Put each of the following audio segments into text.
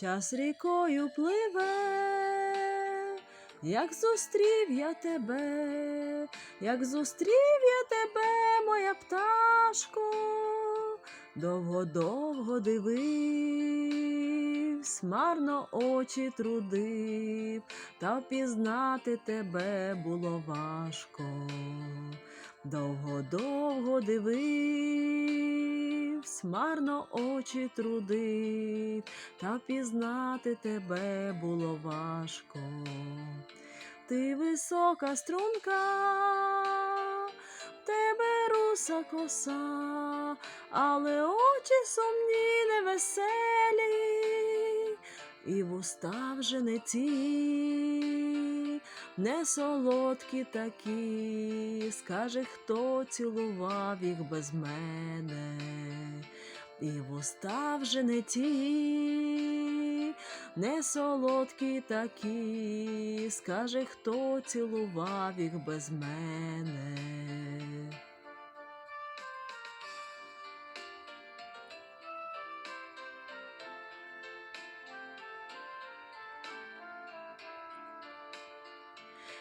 час рікою пливе, як зустрів я тебе, як зустрів я тебе, моя пташко, довго-довго дивився, марно очі трудив, та впізнати тебе було важко. Довго-довго марно очі трудив, та впізнати тебе було важко. Ти висока струнка, в тебе руса коса, але очі сумні, невеселі, і вуста вже не ті, не солодкі такі, скаже, хто цілував їх без мене, і вуста вже не ті, не солодкі такі, скаже, хто цілував їх без мене.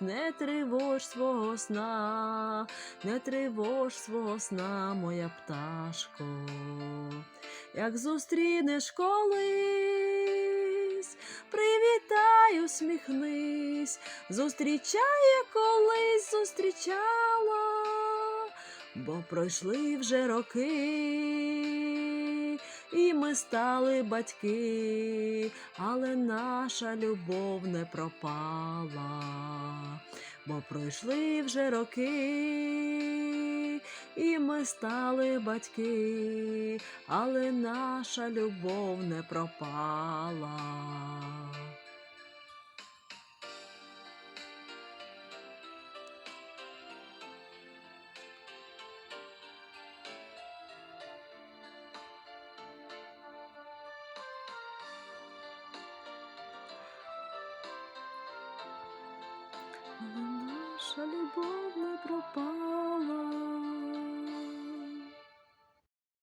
не тривож свого сна, не тривож свого сна, моя пташко, як зустрінеш колись, привітай, усміхнись, зустрічає колись зустрічала, бо пройшли вже роки, і ми стали батьки, але наша любов не пропала бо пройшли вже роки, і ми стали батьки, але наша любов не пропала. Наша любов не пропала.